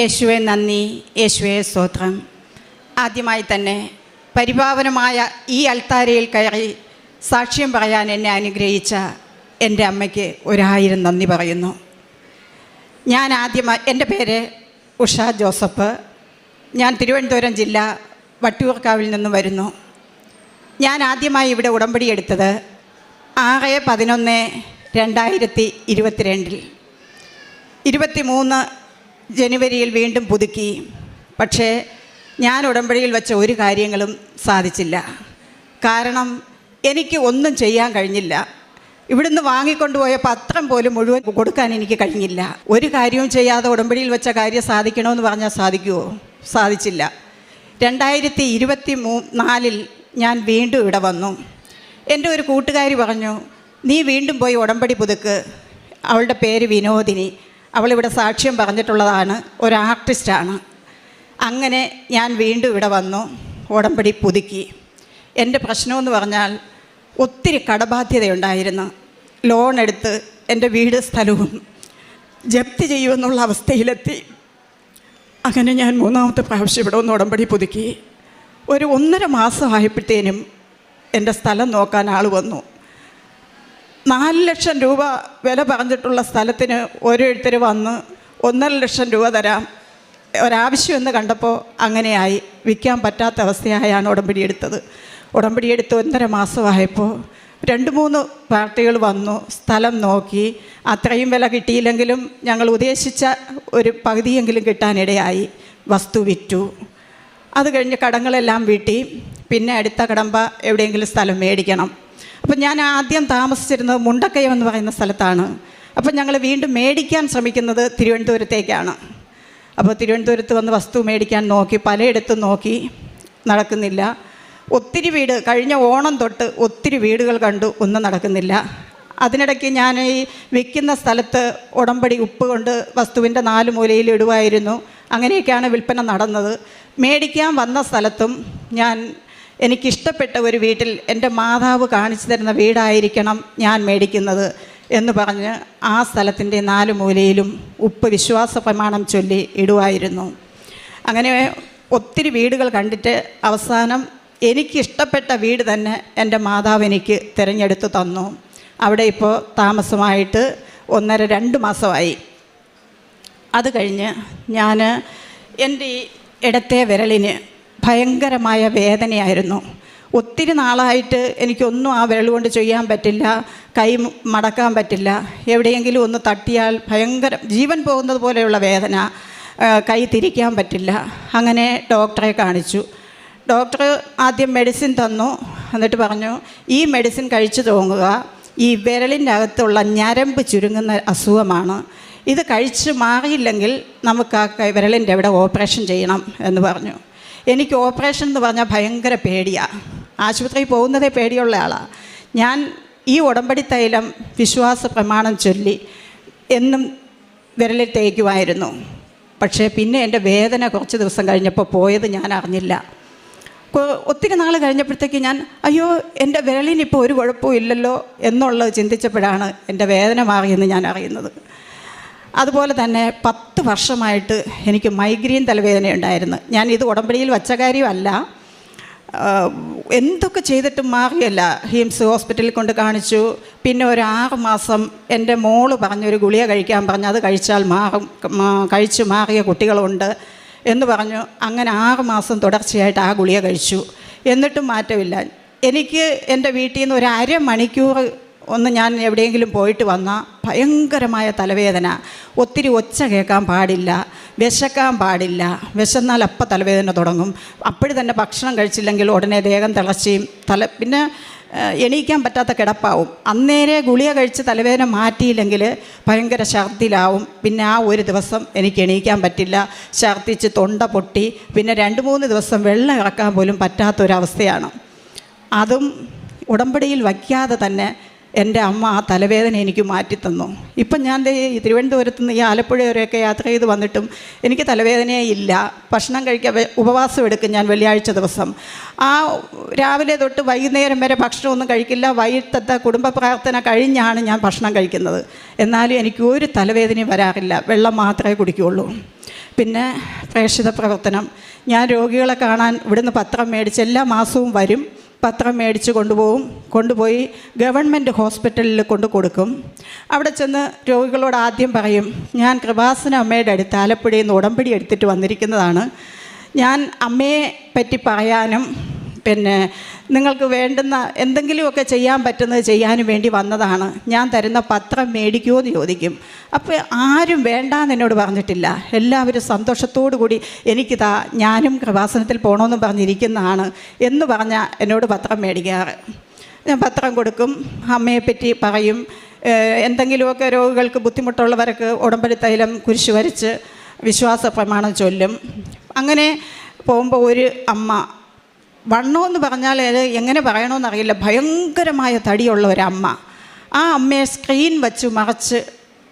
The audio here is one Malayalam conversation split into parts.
യേശുവെ നന്ദി യേശുവെ സ്തോത്രം. ആദ്യമായി തന്നെ പരിപാവനമായ ഈ അൽത്താരയിൽ കയറി സാക്ഷ്യം പറയാൻ എന്നെ അനുഗ്രഹിച്ച എന്റെ അമ്മയ്ക്ക് ഒരായിരം നന്ദി പറയുന്നു. ഞാൻ ആദ്യമായി എന്റെ പേര് ഉഷ ജോസഫ്. ഞാൻ തിരുവനന്തപുരം ജില്ല വട്ടിയൂർക്കാവിൽ നിന്ന് വരുന്നു. ഞാൻ ആദ്യമായി ഇവിടെ ഉടമ്പടി എടുത്തത് ആറ് പതിനൊന്ന് രണ്ടായിരത്തി ഇരുപത്തിരണ്ടിൽ. ഇരുപത്തി മൂന്ന് ജനുവരിയിൽ വീണ്ടും പുതുക്കി. പക്ഷേ ഞാൻ ഉടമ്പടിയിൽ വെച്ച ഒരു കാര്യങ്ങളും സാധിച്ചില്ല. കാരണം എനിക്ക് ഒന്നും ചെയ്യാൻ കഴിഞ്ഞില്ല. ഇവിടുന്ന് വാങ്ങിക്കൊണ്ടുപോയ പത്രം പോലും മുഴുവൻ കൊടുക്കാൻ എനിക്ക് കഴിഞ്ഞില്ല. ഒരു കാര്യവും ചെയ്യാതെ ഉടമ്പടിയിൽ വെച്ച കാര്യം സാധിക്കണമെന്ന് പറഞ്ഞാൽ സാധിക്കുമോ സാധിച്ചില്ല. രണ്ടായിരത്തി ഇരുപത്തി മൂ നാലിൽ ഞാൻ വീണ്ടും ഇവിടെ വന്നു. എന്റെ ഒരു കൂട്ടുകാരി പറഞ്ഞു നീ വീണ്ടും പോയി ഉടമ്പടി പുതുക്ക്. അവളുടെ പേര് വിനോദിനി. അവളിവിടെ സാക്ഷ്യം പറഞ്ഞിട്ടുള്ളതാണ്. ഒരു ആർട്ടിസ്റ്റാണ്. അങ്ങനെ ഞാൻ വീണ്ടും ഇവിടെ വന്നു. ഉടമ്പടി പുതുക്കി. എന്റെ പ്രശ്നമെന്ന് പറഞ്ഞാൽ ഒത്തിരി കടബാധ്യതയുണ്ടായിരുന്നു. ലോൺ എടുത്ത് എന്റെ വീട് സ്ഥലവും ജപ്തി ചെയ്യുമെന്നുള്ള അവസ്ഥയിലെത്തി. അങ്ങനെ ഞാൻ മൂന്നാമത്തെ പ്രാവശ്യം ഇവിടെ ഒന്ന് ഉടമ്പടി പുതുക്കി. ഒരു ഒന്നര മാസമായപ്പോഴത്തേനും എന്റെ സ്ഥലം നോക്കാൻ ആൾ വന്നു. നാല് ലക്ഷം രൂപ വില പറഞ്ഞിട്ടുള്ള സ്ഥലത്തിന് ഓരോരുത്തർ വന്ന് ഒന്നര ലക്ഷം രൂപ തരാം. ഒരാവശ്യം എന്ന് കണ്ടപ്പോൾ അങ്ങനെയായി. വിൽക്കാൻ പറ്റാത്ത അവസ്ഥയായാണ് ഉടമ്പടി എടുത്തത്. ഉടമ്പടി എടുത്ത് ഒന്നര മാസമായപ്പോൾ രണ്ട് മൂന്ന് പാർട്ടികൾ വന്നു. സ്ഥലം നോക്കി. അത്രയും വില കിട്ടിയില്ലെങ്കിലും ഞങ്ങൾ ഉദ്ദേശിച്ച ഒരു പകുതിയെങ്കിലും കിട്ടാനിടയായി. വസ്തു വിറ്റു. അത് കഴിഞ്ഞ് കടങ്ങളെല്ലാം വീട്ടി. പിന്നെ അടുത്ത കടമ്പ എവിടെയെങ്കിലും സ്ഥലം മേടിക്കണം. അപ്പം ഞാൻ ആദ്യം താമസിച്ചിരുന്നത് മുണ്ടക്കയം എന്ന് പറയുന്ന സ്ഥലത്താണ്. അപ്പം ഞങ്ങൾ വീണ്ടും മേടിക്കാൻ ശ്രമിക്കുന്നത് തിരുവനന്തപുരത്തേക്കാണ്. അപ്പോൾ തിരുവനന്തപുരത്ത് വന്ന് വസ്തു മേടിക്കാൻ നോക്കി പലയിടത്തും നോക്കി നടക്കുന്നില്ല. ഒത്തിരി വീട് കഴിഞ്ഞ ഓണം തൊട്ട് ഒത്തിരി വീടുകൾ കണ്ടു ഒന്നും നടക്കുന്നില്ല. അതിനിടയ്ക്ക് ഞാൻ ഈ വിൽക്കുന്ന സ്ഥലത്ത് ഉടമ്പടി ഉപ്പ് കൊണ്ട് വസ്തുവിന്റെ നാല് മൂലയിൽ ഇടുമായിരുന്നു അങ്ങനെയൊക്കെയാണ് വിൽപ്പന നടന്നത്. മേടിക്കാൻ വന്ന സ്ഥലത്തും ഞാൻ എനിക്കിഷ്ടപ്പെട്ട ഒരു വീട്ടിൽ എന്റെ മാതാവ് കാണിച്ചു തരുന്ന വീടായിരിക്കണം ഞാൻ മേടിക്കുന്നത് എന്ന് പറഞ്ഞ് ആ സ്ഥലത്തിന്റെ നാല് മൂലയിലും ഉപ്പ് വിശ്വാസ പ്രമാണം ചൊല്ലി ഇടുമായിരുന്നു അങ്ങനെ ഒത്തിരി വീടുകൾ കണ്ടിട്ട് അവസാനം എനിക്കിഷ്ടപ്പെട്ട വീട് തന്നെ എന്റെ മാതാവ് എനിക്ക് തിരഞ്ഞെടുത്ത് തന്നു. അവിടെ ഇപ്പോൾ താമസമായിട്ട് ഒന്നര രണ്ട് മാസമായി. അത് കഴിഞ്ഞ് ഞാൻ എന്റെ ഈ ഇടത്തെ വിരലിന് ഭയങ്കരമായ വേദനയായിരുന്നു. ഒത്തിരി നാളായിട്ട് എനിക്കൊന്നും ആ വിരൽ കൊണ്ട് ചെയ്യാൻ പറ്റില്ല കൈ മടക്കാൻ പറ്റില്ല. എവിടെയെങ്കിലും ഒന്ന് തട്ടിയാൽ ഭയങ്കര ജീവൻ പോകുന്നത് പോലെയുള്ള വേദന കൈ തിരിക്കാൻ പറ്റില്ല. അങ്ങനെ ഡോക്ടറെ കാണിച്ചു. ഡോക്ടർ ആദ്യം മെഡിസിൻ തന്നു. എന്നിട്ട് പറഞ്ഞു ഈ മെഡിസിൻ കഴിച്ചു തോങ്ങുക. ഈ വിരലിന്റെ അകത്തുള്ള ഞരമ്പ് ചുരുങ്ങുന്ന അസുഖമാണ്. ഇത് കഴിച്ച് മാറിയില്ലെങ്കിൽ നമുക്ക് ആ വിരലിന്റെ അവിടെ ഓപ്പറേഷൻ ചെയ്യണം എന്ന് പറഞ്ഞു. എനിക്ക് ഓപ്പറേഷൻ എന്ന് പറഞ്ഞാൽ ഭയങ്കര പേടിയാണ് ആശുപത്രിയിൽ പോകുന്നതേ പേടിയുള്ള ആളാണ് ഞാൻ ഈ ഉടമ്പടി തൈലം വിശ്വാസ പ്രമാണം ചൊല്ലി എന്നും വിരലിൽ തേക്കുമായിരുന്നു പക്ഷേ പിന്നെ എന്റെ വേദന കുറച്ച് ദിവസം കഴിഞ്ഞപ്പോൾ പോയത് ഞാൻ അറിഞ്ഞില്ല. ഒത്തിരി നാൾ കഴിഞ്ഞപ്പോഴത്തേക്ക് ഞാൻ അയ്യോ എന്റെ വിരലിനിപ്പോൾ ഒരു കുഴപ്പവും ഇല്ലല്ലോ എന്നുള്ളത് ചിന്തിച്ചപ്പോഴാണ് എന്റെ വേദന മാറിയെന്ന് ഞാൻ അറിയുന്നത്. അതുപോലെ തന്നെ പത്ത് വർഷമായിട്ട് എനിക്ക് മൈഗ്രെയിൻ തലവേദന ഉണ്ടായിരുന്നു ഞാൻ ഇത് ഉടമ്പടിയിൽ വച്ച കാര്യമല്ല. എന്തൊക്കെ ചെയ്തിട്ടും മാറിയല്ല. ഹിംസ് ഹോസ്പിറ്റലിൽ കൊണ്ട് കാണിച്ചു. പിന്നെ ഒരു ആറ് മാസം എന്റെ മോൾ പറഞ്ഞൊരു ഗുളിക കഴിക്കാൻ പറഞ്ഞു. അത് കഴിച്ചാൽ മാറും കഴിച്ചു മാറിയ കുട്ടികളുണ്ട് എന്ന് പറഞ്ഞു. അങ്ങനെ ആറ് മാസം തുടർച്ചയായിട്ട് ആ ഗുളിക കഴിച്ചു. എന്നിട്ടും മാറ്റമില്ല. എനിക്ക് എന്റെ വീട്ടിൽ നിന്ന് ഒരു അരമണിക്കൂർ ഒന്ന് ഞാൻ എവിടെയെങ്കിലും പോയിട്ട് വന്നാൽ ഭയങ്കരമായ തലവേദന. ഒത്തിരി ഒച്ച കേൾക്കാൻ പാടില്ല വിശക്കാൻ പാടില്ല. വിശന്നാൽ അപ്പം തലവേദന തുടങ്ങും. അപ്പോഴും തന്നെ ഭക്ഷണം കഴിച്ചില്ലെങ്കിൽ ഉടനെ ദേഹം തിളച്ചിയും തല പിന്നെ എണീക്കാൻ പറ്റാത്ത കിടപ്പാവും. അന്നേരെ ഗുളിക കഴിച്ച് തലവേദന മാറ്റിയില്ലെങ്കിൽ ഭയങ്കര ഛർദിലാവും പിന്നെ ആ ഒരു ദിവസം എനിക്ക് എണീക്കാൻ പറ്റില്ല. ഛർദിച്ച് തൊണ്ട പൊട്ടി. പിന്നെ രണ്ട് മൂന്ന് ദിവസം വെള്ളം ഇറക്കാൻ പോലും പറ്റാത്തൊരവസ്ഥയാണ്. അതും ഉടമ്പടിയിൽ വയ്ക്കാതെ തന്നെ എന്റെ അമ്മ ആ തലവേദന എനിക്ക് മാറ്റിത്തന്നു. ഇപ്പം ഞാൻ ഈ തിരുവനന്തപുരത്ത് നിന്ന് ഈ ആലപ്പുഴ വരെയൊക്കെ യാത്ര ചെയ്ത് വന്നിട്ടും എനിക്ക് തലവേദനയേ ഇല്ല. ഭക്ഷണം കഴിക്കാൻ ഉപവാസം എടുക്കും ഞാൻ വെള്ളിയാഴ്ച ദിവസം. ആ രാവിലെ തൊട്ട് വൈകുന്നേരം വരെ ഭക്ഷണമൊന്നും കഴിക്കില്ല. വൈകിട്ടത്തെ കുടുംബ പ്രാർത്ഥന കഴിഞ്ഞാണ് ഞാൻ ഭക്ഷണം കഴിക്കുന്നത്. എന്നാലും എനിക്ക് ഒരു തലവേദനയും വരാറില്ല. വെള്ളം മാത്രമേ കുടിക്കുകയുള്ളൂ. പിന്നെ പ്രേക്ഷിത പ്രവർത്തനം. ഞാൻ രോഗികളെ കാണാൻ ഇവിടുന്ന് പത്രം മേടിച്ച് എല്ലാ മാസവും വരും. പത്രം മേടിച്ച് കൊണ്ടുപോകും കൊണ്ടുപോയി ഗവൺമെന്റ് ഹോസ്പിറ്റലിൽ കൊണ്ട് കൊടുക്കും. അവിടെ ചെന്ന് രോഗികളോട് ആദ്യം പറയും ഞാൻ കൃപാസന അമ്മയുടെ അടുത്ത് ആലപ്പുഴയിൽ നിന്ന് ഉടമ്പടി എടുത്തിട്ട് വന്നിരിക്കുന്നതാണ്. ഞാൻ അമ്മയെ പറ്റി പറയാനും പിന്നെ നിങ്ങൾക്ക് വേണ്ടുന്ന എന്തെങ്കിലുമൊക്കെ ചെയ്യാൻ പറ്റുന്നത് ചെയ്യാനും വേണ്ടി വന്നതാണ്. ഞാൻ തരുന്ന പത്രം മേടിക്കുമോ എന്ന് ചോദിക്കും. അപ്പോൾ ആരും വേണ്ടാന്ന് എന്നോട് പറഞ്ഞിട്ടില്ല. എല്ലാവരും സന്തോഷത്തോടു കൂടി എനിക്കിതാ ഞാനും കൃപാസനത്തിൽ പോകണമെന്ന് പറഞ്ഞിരിക്കുന്നതാണ് എന്ന് പറഞ്ഞാൽ എന്നോട് പത്രം മേടിക്കാറ്. ഞാൻ പത്രം കൊടുക്കും. അമ്മയെപ്പറ്റി പറയും. എന്തെങ്കിലുമൊക്കെ രോഗികൾക്ക് ബുദ്ധിമുട്ടുള്ളവർക്ക് ഉടമ്പടി തൈലം കുരിശു വരച്ച് വിശ്വാസ പ്രമാണം ചൊല്ലും. അങ്ങനെ പോകുമ്പോൾ ഒരു അമ്മ വണ്ണമെന്ന് പറഞ്ഞാൽ അത് എങ്ങനെ പറയണമെന്നറിയില്ല ഭയങ്കരമായ തടിയുള്ള ഒരമ്മ ആ അമ്മയെ സ്ക്രീൻ വെച്ച് മറച്ച്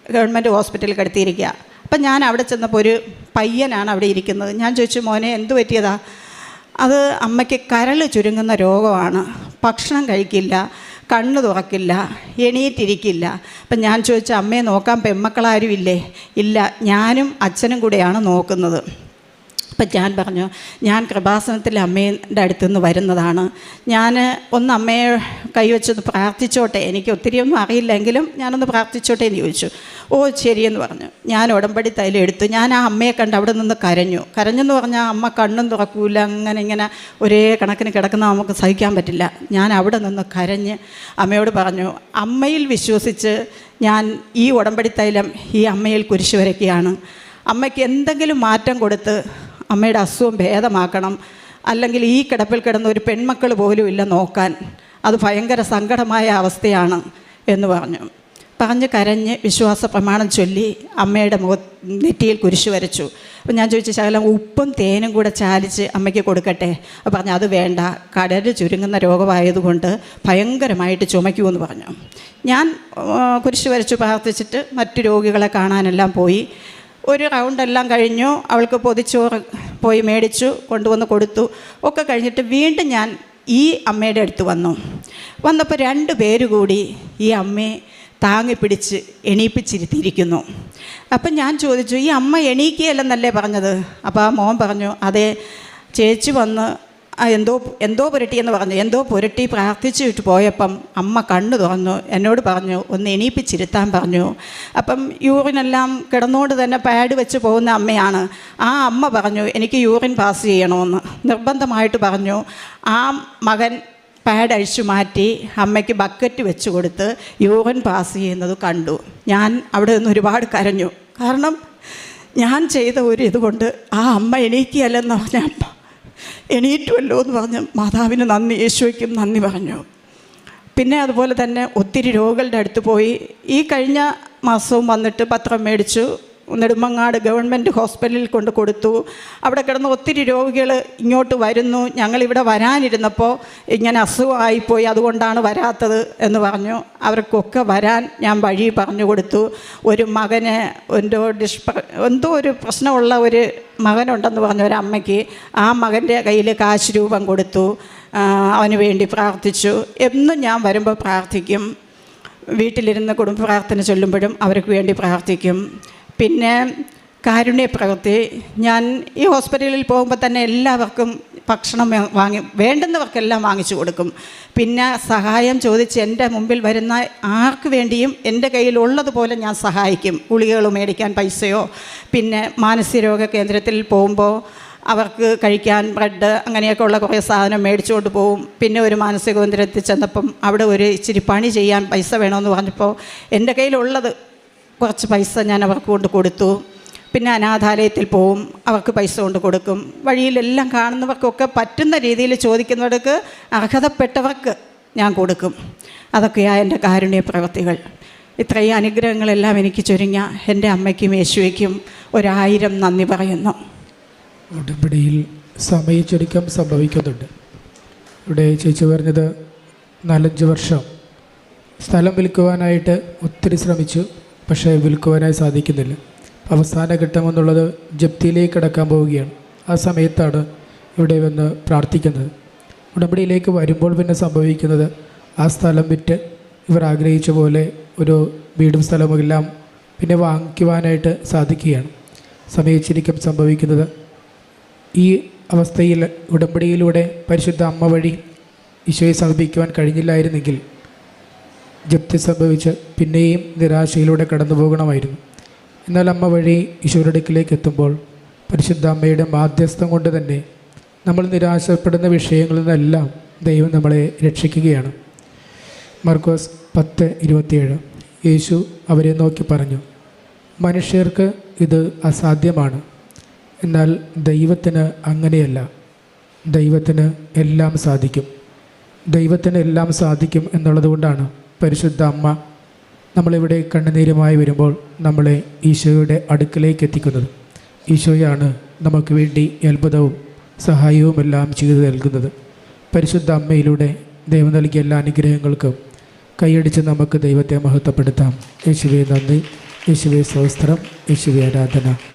ഗവൺമെന്റ് ഹോസ്പിറ്റലിൽ കിടത്തിയിരിക്കുക. അപ്പം ഞാൻ അവിടെ ചെന്നപ്പോൾ ഒരു പയ്യനാണ് അവിടെ ഇരിക്കുന്നത്. ഞാൻ ചോദിച്ചു മോനെ എന്ത് പറ്റിയതാ? അത് അമ്മയ്ക്ക് കരൾ ചുരുങ്ങുന്ന രോഗമാണ്. ഭക്ഷണം കഴിക്കില്ല കണ്ണ് തുറക്കില്ല എണീറ്റിരിക്കില്ല. അപ്പം ഞാൻ ചോദിച്ചു അമ്മയെ നോക്കാൻ പെമ്മക്കളാരും ഇല്ലേ ഇല്ല ഞാനും അച്ഛനും കൂടെയാണ് നോക്കുന്നത്. അപ്പം ഞാൻ പറഞ്ഞു ഞാൻ കൃപാസനത്തിൽ അമ്മയുടെ അടുത്തു നിന്ന് വരുന്നതാണ്. ഞാൻ ഒന്ന് അമ്മയെ കൈവച്ചൊന്ന് പ്രാർത്ഥിച്ചോട്ടെ എനിക്ക് ഒത്തിരിയൊന്നും അറിയില്ലെങ്കിലും ഞാനൊന്ന് പ്രാർത്ഥിച്ചോട്ടെ എന്ന് ചോദിച്ചു. ഓ ശരിയെന്ന് പറഞ്ഞു. ഞാൻ ഉടമ്പടി തൈലം എടുത്തു. ഞാൻ ആ അമ്മയെ കണ്ട് അവിടെ നിന്ന് കരഞ്ഞു. കരഞ്ഞെന്ന് പറഞ്ഞാൽ അമ്മ കണ്ണും തുറക്കൂല അങ്ങനെ ഇങ്ങനെ ഒരേ കണക്കിന് കിടക്കുന്ന നമുക്ക് സഹിക്കാൻ പറ്റില്ല. ഞാൻ അവിടെ നിന്ന് കരഞ്ഞ് അമ്മയോട് പറഞ്ഞു അമ്മയിൽ വിശ്വസിച്ച് ഞാൻ ഈ ഉടമ്പടി തൈലം ഈ അമ്മയിൽ കുരിശ് വരയ്ക്കുകയാണ്. അമ്മയ്ക്ക് എന്തെങ്കിലും മാറ്റം കൊടുത്ത് അമ്മയുടെ അസുഖം ഭേദമാക്കണം. അല്ലെങ്കിൽ ഈ കിടപ്പിൽ കിടന്ന ഒരു പെൺമക്കൾ പോലും ഇല്ല നോക്കാൻ. അത് ഭയങ്കര സങ്കടമായ അവസ്ഥയാണ് എന്ന് പറഞ്ഞു. പറഞ്ഞ് കരഞ്ഞ് വിശ്വാസ പ്രമാണം ചൊല്ലി അമ്മയുടെ മുഖ നെറ്റിയിൽ കുരിശു വരച്ചു. അപ്പം ഞാൻ ചോദിച്ച ശകലം ഉപ്പും തേനും കൂടെ ചാലിച്ച് അമ്മയ്ക്ക് കൊടുക്കട്ടെ? അപ്പം പറഞ്ഞു അത് വേണ്ട. കടൽ ചുരുങ്ങുന്ന രോഗമായതുകൊണ്ട് ഭയങ്കരമായിട്ട് ചുമയ്ക്കുമെന്ന് പറഞ്ഞു. ഞാൻ കുരിശു വരച്ചു പ്രാർത്ഥിച്ചിട്ട് മറ്റു രോഗികളെ കാണാനെല്ലാം പോയി. ഒരു റൗണ്ടെല്ലാം കഴിഞ്ഞു. അവൾക്ക് പൊതിച്ചോറ് പോയി മേടിച്ചു കൊണ്ടുവന്ന് കൊടുത്തു. ഒക്കെ കഴിഞ്ഞിട്ട് വീണ്ടും ഞാൻ ഈ അമ്മയുടെ അടുത്ത് വന്നു. വന്നപ്പോൾ രണ്ട് പേര് കൂടി ഈ അമ്മയെ താങ്ങി പിടിച്ച് എണീപ്പിച്ചിരുത്തിയിരിക്കുന്നു. അപ്പം ഞാൻ ചോദിച്ചു ഈ അമ്മ എണീക്കുകയല്ലെന്നല്ലേ പറഞ്ഞത്? അപ്പോൾ ആ മോൻ പറഞ്ഞു അതെ ചേച്ചി വന്ന് ആ എന്തോ പുരട്ടി എന്ന് പറഞ്ഞു. എന്തോ പുരട്ടി പ്രാർത്ഥിച്ചിട്ട് പോയപ്പം അമ്മ കണ്ണു തുറന്നു. എന്നോട് പറഞ്ഞു ഒന്ന് എണീപ്പിച്ചിരുത്താൻ പറഞ്ഞു. അപ്പം യൂറിനെല്ലാം കിടന്നുകൊണ്ട് തന്നെ പാഡ് വെച്ച് പോകുന്ന അമ്മയാണ്. ആ അമ്മ പറഞ്ഞു എനിക്ക് യൂറിൻ പാസ് ചെയ്യണമെന്ന് നിർബന്ധമായിട്ട് പറഞ്ഞു. ആ മകൻ പാഡ് അഴിച്ചു മാറ്റി അമ്മയ്ക്ക് ബക്കറ്റ് വെച്ച് കൊടുത്ത് യൂറിൻ പാസ് ചെയ്യുന്നത് കണ്ടു. ഞാൻ അവിടെ നിന്ന് ഒരുപാട് കരഞ്ഞു. കാരണം ഞാൻ ചെയ്ത ഒരു ഇതുകൊണ്ട് ആ അമ്മ എണീക്കിയല്ലെന്ന് പറഞ്ഞ അമ്മ. എണീറ്റുമല്ലോ എന്ന് പറഞ്ഞ് മാതാവിന് നന്ദി യേശുവയ്ക്കും നന്ദി പറഞ്ഞു. പിന്നെ അതുപോലെ തന്നെ ഒത്തിരി രോഗികളുടെ അടുത്ത് പോയി. ഈ കഴിഞ്ഞ മാസവും വന്നിട്ട് പത്രം മേടിച്ചു. നെടുമങ്ങാട് ഗവൺമെന്റ് ഹോസ്പിറ്റലിൽ കൊണ്ട് കൊടുത്തു. അവിടെ കിടന്ന് ഒത്തിരി രോഗികൾ ഇങ്ങോട്ട് വരുന്നു. ഞങ്ങളിവിടെ വരാനിരുന്നപ്പോൾ ഇങ്ങനെ അസുഖമായിപ്പോയി. അതുകൊണ്ടാണ് വരാത്തത് എന്ന് പറഞ്ഞു. അവർക്കൊക്കെ വരാൻ ഞാൻ വഴി പറഞ്ഞു കൊടുത്തു. ഒരു മകന് എന്തോ ഡിഷ് എന്തോ ഒരു പ്രശ്നമുള്ള ഒരു മകനുണ്ടെന്ന് പറഞ്ഞ ഒരു അമ്മയ്ക്ക്. ആ മകന്റെ കയ്യിൽ കാശ് രൂപം കൊടുത്തു. അവന് വേണ്ടി പ്രാർത്ഥിച്ചു. എന്നും ഞാൻ വരുമ്പോൾ പ്രാർത്ഥിക്കും. വീട്ടിലിരുന്ന് കുടുംബ പ്രാർത്ഥന ചൊല്ലുമ്പോഴും അവർക്ക് വേണ്ടി പ്രാർത്ഥിക്കും. പിന്നെ കാരുണ്യ പ്രവൃത്തി ഞാൻ ഈ ഹോസ്പിറ്റലിൽ പോകുമ്പോൾ തന്നെ എല്ലാവർക്കും ഭക്ഷണം വാങ്ങി വേണ്ടുന്നവർക്കെല്ലാം വാങ്ങിച്ചു കൊടുക്കും. പിന്നെ സഹായം ചോദിച്ച് എന്റെ മുമ്പിൽ വരുന്ന ആർക്ക് വേണ്ടിയും എന്റെ കയ്യിലുള്ളതുപോലെ ഞാൻ സഹായിക്കും. ഗുളികകൾ മേടിക്കാൻ പൈസയോ പിന്നെ മാനസികരോഗ കേന്ദ്രത്തിൽ പോകുമ്പോൾ അവർക്ക് കഴിക്കാൻ ബ്രെഡ് അങ്ങനെയൊക്കെ ഉള്ള കുറേ സാധനം മേടിച്ചുകൊണ്ട് പോകും പിന്നെ ഒരു മാനസിക കേന്ദ്രത്തിൽ ചെന്നപ്പം അവിടെ ഒരു ഇച്ചിരി പണി ചെയ്യാൻ പൈസ വേണമെന്ന് പറഞ്ഞപ്പോൾ എന്റെ കയ്യിലുള്ളത് കുറച്ച് പൈസ ഞാൻ അവർക്ക് കൊണ്ട് കൊടുത്തു. പിന്നെ അനാഥാലയത്തിൽ പോവും അവർക്ക് പൈസ കൊണ്ട് കൊടുക്കും. വഴിയിലെല്ലാം കാണുന്നവർക്കൊക്കെ പറ്റുന്ന രീതിയിൽ ചോദിക്കുന്നവർക്ക് അർഹതപ്പെട്ടവർക്ക് ഞാൻ കൊടുക്കും. അതൊക്കെയാണ് എന്റെ കാരുണ്യ പ്രവൃത്തികൾ. ഇത്രയും അനുഗ്രഹങ്ങളെല്ലാം എനിക്ക് ചുരുങ്ങിയ എന്റെ അമ്മയ്ക്കും യേശുവയ്ക്കും ഒരായിരം നന്ദി പറയുന്നു. ഉടമ്പടിയിൽ സമയച്ചൊരുക്കം സംഭവിക്കുന്നുണ്ട്. ഇവിടെ ചേച്ചി പറഞ്ഞത് നാലഞ്ച് വർഷം സ്ഥലം വിൽക്കുവാനായിട്ട് ഒത്തിരി ശ്രമിച്ചു. പക്ഷേ വിൽക്കുവാനായി സാധിക്കുന്നില്ല. അവസാന ഘട്ടം എന്നുള്ളത് ജപ്തിയിലേക്ക് കടക്കാൻ പോവുകയാണ്. ആ സമയത്താണ് ഇവിടെ വന്ന് പ്രാർത്ഥിക്കുന്നത്. ഉടമ്പടിയിലേക്ക് വരുമ്പോൾ പിന്നെ സംഭവിക്കുന്നത് ആ സ്ഥലം വിറ്റ് ഇവർ ആഗ്രഹിച്ച പോലെ ഒരു വീടും സ്ഥലമെല്ലാം പിന്നെ വാങ്ങിക്കുവാനായിട്ട് സാധിക്കുകയാണ്. സമയച്ചിരിക്കും സംഭവിക്കുന്നത് ഈ അവസ്ഥയിൽ ഉടമ്പടിയിലൂടെ പരിശുദ്ധ അമ്മ വഴി ഈശോയെ സമീപിക്കുവാൻ കഴിഞ്ഞില്ലായിരുന്നെങ്കിൽ ജപ്തി സംഭവിച്ച് പിന്നെയും നിരാശയിലൂടെ കടന്നു പോകണമായിരുന്നു. എന്നാൽ അമ്മ വഴി ഈശോയുടെ അടുക്കിലേക്ക് എത്തുമ്പോൾ പരിശുദ്ധ അമ്മയുടെ മാധ്യസ്ഥം കൊണ്ട് തന്നെ നമ്മൾ നിരാശപ്പെടുന്ന വിഷയങ്ങളിൽ നിന്നെല്ലാം ദൈവം നമ്മളെ രക്ഷിക്കുകയാണ്. മർക്കോസ് പത്ത് ഇരുപത്തിയേഴ്. യേശു അവരെ നോക്കി പറഞ്ഞു മനുഷ്യർക്ക് ഇത് അസാധ്യമാണ്. എന്നാൽ ദൈവത്തിന് അങ്ങനെയല്ല. ദൈവത്തിന് എല്ലാം സാധിക്കും. ദൈവത്തിന് എല്ലാം സാധിക്കും എന്നുള്ളതുകൊണ്ടാണ് പരിശുദ്ധ അമ്മ നമ്മളിവിടെ കണ്ണുനീരുമായി വരുമ്പോൾ നമ്മളെ ഈശോയുടെ അടുക്കലേക്ക് എത്തിക്കുന്നത്. ഈശോയാണ് നമുക്ക് വേണ്ടി അത്ഭുതവും സഹായവുമെല്ലാം ചെയ്തു നൽകുന്നത്. പരിശുദ്ധ അമ്മയിലൂടെ ദൈവം നൽകിയ എല്ലാ അനുഗ്രഹങ്ങൾക്കും കൈയടിച്ച് നമുക്ക് ദൈവത്തെ മഹത്വപ്പെടുത്താം. യേശുവെ നന്ദി. യേശുവെ സ്വസ്ത്രം യേശുവെ ആരാധന.